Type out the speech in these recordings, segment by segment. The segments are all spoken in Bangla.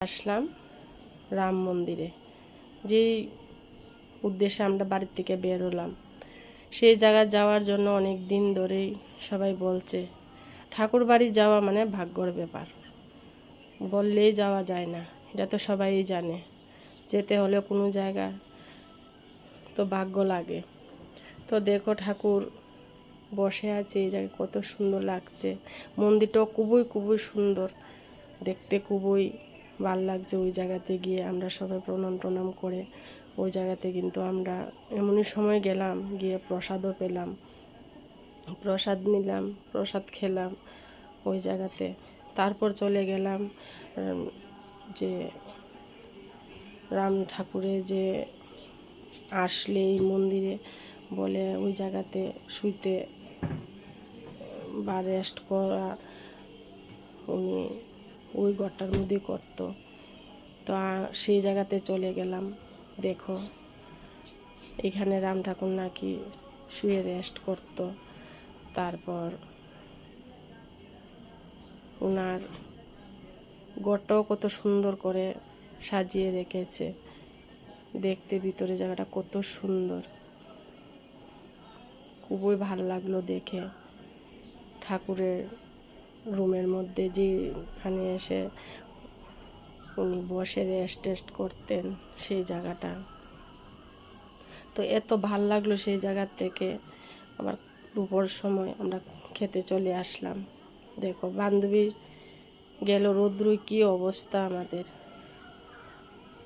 আসলাম রাম মন্দিরে। যেই উদ্দেশ্যে আমরা বাড়ির থেকে বের হলাম, সেই জায়গায় যাওয়ার জন্য অনেক দিন ধরেই সবাই বলছে, ঠাকুর বাড়ি যাওয়া মানে ভাগ্যর ব্যাপার। বললেই যাওয়া যায় না, এটা তো সবাই জানে। যেতে হলে কোনো জায়গায় তো ভাগ্য লাগে। তো দেখো ঠাকুর বসে আছে, এই জায়গায় কত সুন্দর লাগছে। মন্দিরটাও খুবই খুবই সুন্দর। দেখতে খুবই ভালো লাগছে ওই জায়গাতে গিয়ে আমরা সবাই প্রণাম টনাম করে, ওই জায়গাতে কিন্তু আমরা এমনই সময় গেলাম, গিয়ে প্রসাদও পেলাম। প্রসাদ নিলাম, প্রসাদ খেলাম ওই জায়গাতে। তারপর চলে গেলাম যে রাম ঠাকুরের যে আসলে এই মন্দিরে বলে ওই জায়গাতে শুইতে বা রেস্ট করা, উনি ওই ঘরটার মধ্যে করতো। তো সেই জায়গাতে চলে গেলাম। দেখো, এখানে রাম ঠাকুর নাকি শুয়ে রেস্ট করতো। তারপর ওনার ঘরটাও কত সুন্দর করে সাজিয়ে রেখেছে। দেখতে ভিতরে জায়গাটা কত সুন্দর। খুবই ভালো লাগল দেখে। ঠাকুরের রুমের মধ্যে যেখানে এসে উনি বসে রেস্ট টেস্ট করতেন, সেই জায়গাটা। তো এত ভালো লাগল সেই জায়গার থেকে। আবার দুপুর সময় আমরা খেতে চলে আসলাম। দেখো, বান্ধবী গেল রৌদ্রুই কী অবস্থা আমাদের।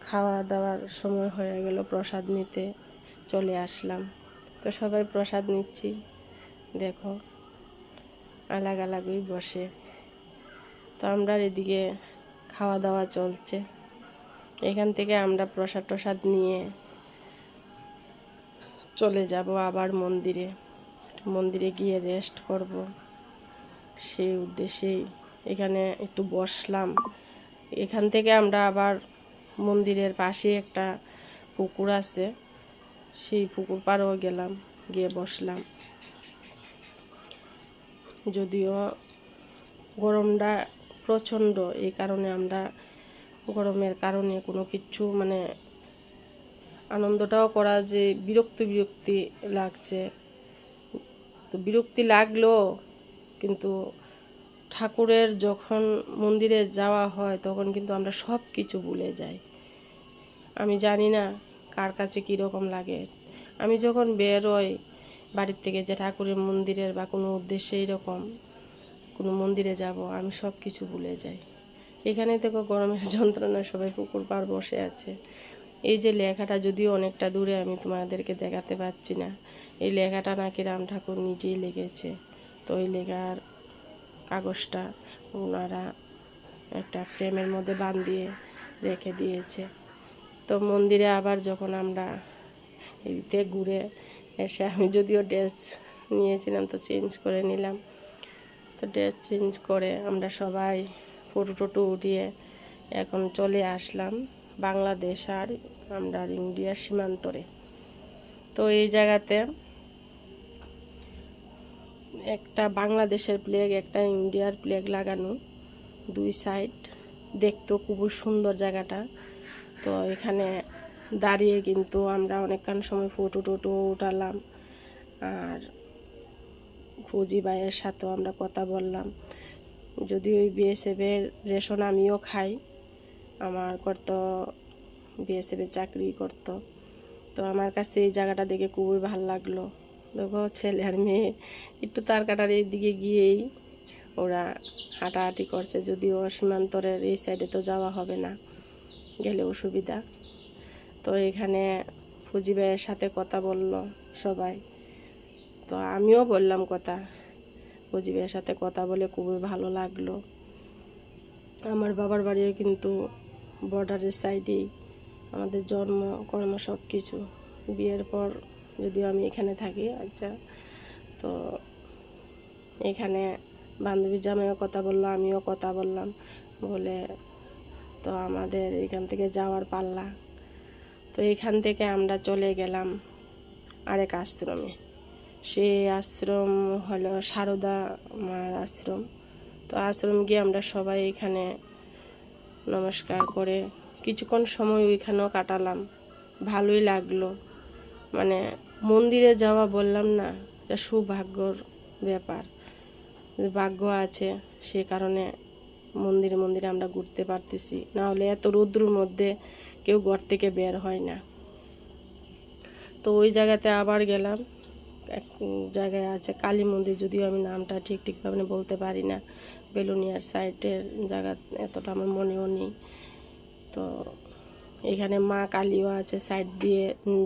খাওয়া দাওয়ার সময় হয়ে গেল, প্রসাদ নিতে চলে আসলাম। তো সবাই প্রসাদ নিচ্ছি। দেখো আলাগ আলাগই বসে। তো আমরা এদিকে খাওয়া দাওয়া চলছে। এখান থেকে আমরা প্রসাদ টসাদ নিয়ে চলে যাব আবার মন্দিরে। মন্দিরে গিয়ে রেস্ট করব। সেই উদ্দেশ্যেই এখানে একটু বসলাম। এখান থেকে আমরা আবার মন্দিরের পাশে একটা পুকুর আছে। সেই পুকুর পাড়েও গেলাম, গিয়ে বসলাম। যদিও গরমটা প্রচণ্ড, এই কারণে আমরা গরমের কারণে কোনো কিছু মানে আনন্দটাও করা যে বিরক্তি বিরক্তি লাগছে। তো বিরক্তি লাগল, কিন্তু ঠাকুরের যখন মন্দিরে যাওয়া হয় তখন কিন্তু আমরা সব কিছু ভুলে যাই। আমি জানি না কার কাছে কীরকম লাগে। আমি যখন বেরোই বাড়ির থেকে যে ঠাকুরের মন্দিরের বা কোনো উদ্দেশ্যে এরকম কোনো মন্দিরে যাব, আমি সব কিছু ভুলে যাই। এখানে দেখো গরমের যন্ত্রণা, সবাই পুকুর পাড় বসে আছে। এই যে লেখাটা যদিও অনেকটা দূরে, আমি তোমাদেরকে দেখাতে পারছি না। এই লেখাটা নাকি রাম ঠাকুর নিজেই লিখেছে। তো ওই লেখার কাগজটা ওনারা একটা ফ্রেমের মধ্যে বাঁধিয়ে রেখে দিয়েছে। তো মন্দিরে আবার যখন আমরা এদিকে ঘুরে এসে আমি যদিও ড্রেস নিয়েছিলাম তো চেঞ্জ করে নিলাম। তো ড্রেস চেঞ্জ করে আমরা সবাই ফটো টটো উঠিয়ে এখন চলে আসলাম বাংলাদেশ আর আমরা ইন্ডিয়ার সীমান্তরে। তো এই জায়গাতে একটা বাংলাদেশের প্লেগ একটা ইন্ডিয়ার প্লেগ লাগানো দুই সাইড দেখতেও খুবই সুন্দর জায়গাটা। তো এখানে দাঁড়িয়ে কিন্তু আমরা অনেকক্ষণ সময় ফটো টোটো উঠালাম। আর ফৌজি ভাইয়ের সাথেও আমরা কথা বললাম। যদি ওই বিএসএফের রেশন আমিও খাই, আমার করতো বিএসএফের চাকরি করতো। তো আমার কাছে এই জায়গাটা দেখে খুবই ভালো লাগল। দেখো, ছেলে আর মেয়ে একটু তার কাটার এই দিকে গিয়েই ওরা হাঁটাহাঁটি করছে, যদিও সীমান্তরের এই সাইডে তো যাওয়া হবে না। গেলে অসুবিধা তো এখানে ফুজি ভাইয়ের সাথে কথা বলল সবাই। তো আমিও বললাম কথা। ফুজি ভাইয়ের সাথে কথা বলে খুবই ভালো লাগল। আমার বাবার বাড়িও কিন্তু বর্ডারের সাইডেই। আমাদের জন্ম, কর্ম সব কিছু বিয়ের পর যদিও আমি এখানে থাকি আচ্ছা। তো এখানে বান্ধবী জামাইও কথা বলল, আমিও কথা বললাম। বলে তো আমাদের এখান থেকে যাওয়ার পাল্লা। তো এখান থেকে আমরা চলে গেলাম আরেক আশ্রমে। সেই আশ্রম হলো সারদা মার আশ্রম। তো আশ্রম গিয়ে আমরা সবাই এখানে নমস্কার করে কিছুক্ষণ সময় ওইখানেও কাটালাম। ভালোই লাগল। মানে মন্দিরে যাওয়া বললাম না, এটা সুভাগ্যর ব্যাপার। ভাগ্য আছে সে কারণে মন্দিরে মন্দিরে আমরা ঘুরতে পারতেছি। না হলে এত রৌদ্রুর মধ্যে কেউ ঘর থেকে বের হয় না। তো ওই জায়গাতে আবার গেলাম। এক জায়গায় আছে কালী মন্দির, যদিও আমি নামটা ঠিক ঠিকভাবে বলতে পারি না। বেলুনিয়ার সাইডের জায়গা এতটা আমার মনেও নেই। তো এখানে মা কালীও আছে সাইড দিয়ে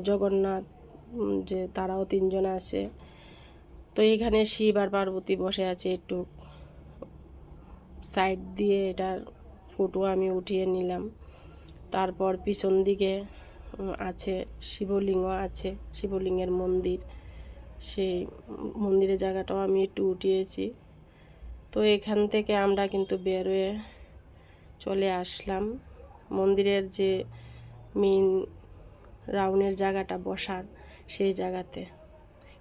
জগন্নাথ যে তারাও তিনজন আছে। তো এখানে শিব আর পার্বতী বসে আছে একটু। সাইড দিয়ে এটার ফটো আমি উঠিয়ে নিলাম। তারপর পিছন দিকে আছে শিবলিঙ্গ, আছে শিবলিঙ্গের মন্দির। সেই মন্দিরের জায়গাটাও আমি একটু উঠিয়েছি। তো এখান থেকে আমরা কিন্তু বেরোয় চলে আসলাম। মন্দিরের যে মেন রাউনের জায়গাটা বসার, সেই জায়গাতে।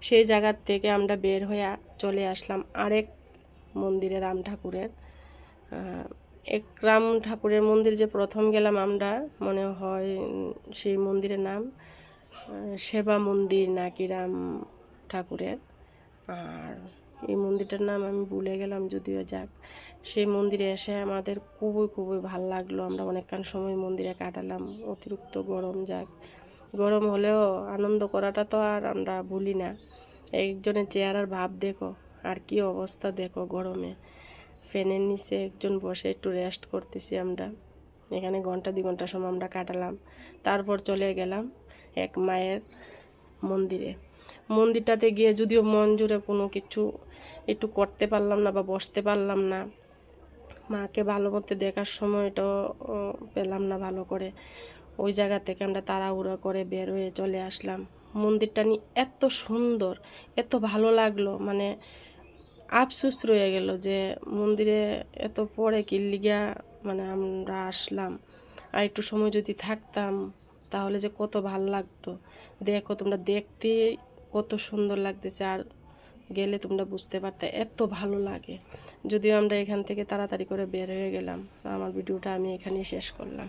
সেই জায়গার থেকে আমরা বের হয়ে চলে আসলাম আরেক মন্দিরে রাম ঠাকুরের আহ, এক রাম ঠাকুরের মন্দির যে প্রথম গেলাম আমরা মনে হয় সেই মন্দিরের নাম সেবা মন্দির নাকি রাম ঠাকুরের। আর এই মন্দিরটার নাম আমি ভুলে গেলাম যদিও যাক। সেই মন্দিরে এসে আমাদের খুবই খুবই ভালো লাগল। আমরা অনেকক্ষণ সময় মন্দিরে কাটালাম অতিরিক্ত গরম যাক। গরম হলেও আনন্দ করাটা তো আর আমরা ভুলি না। একজনের চেহারার ভাব দেখো আর কি অবস্থা দেখো গরমে। ফ্যানের নিচে একজন বসে একটু রেস্ট করতেছি আমরা। এখানে ঘণ্টা, দুই ঘণ্টা সময় আমরা কাটালাম। তারপর চলে গেলাম এক মায়ের মন্দিরে। মন্দিরটাতে গিয়ে যদিও মন জুড়ে কোনো কিছু একটু করতে পারলাম না বা বসতে পারলাম না, মাকে ভালো মতো দেখার সময়টাও পেলাম না ভালো করে। ওই জায়গা থেকে আমরা তাড়াহুড়ো করে বের হয়ে চলে আসলাম। মন্দিরটা নিয়ে এত সুন্দর, এত ভালো লাগল। মানে আফসোস রয়ে গেল যে মন্দিরে এত পরে কিল্লিগা মানে আমরা আসলাম। আর একটু সময় যদি থাকতাম, তাহলে যে কত ভালো লাগতো। দেখো, তোমরা দেখতে কত সুন্দর লাগতেছে, আর গেলে তোমরা বুঝতে পারতে এত ভালো লাগে। যদিও আমরা এখান থেকে তাড়াতাড়ি করে বের হয়ে গেলাম আমার ভিডিওটা আমি এখানেই শেষ করলাম।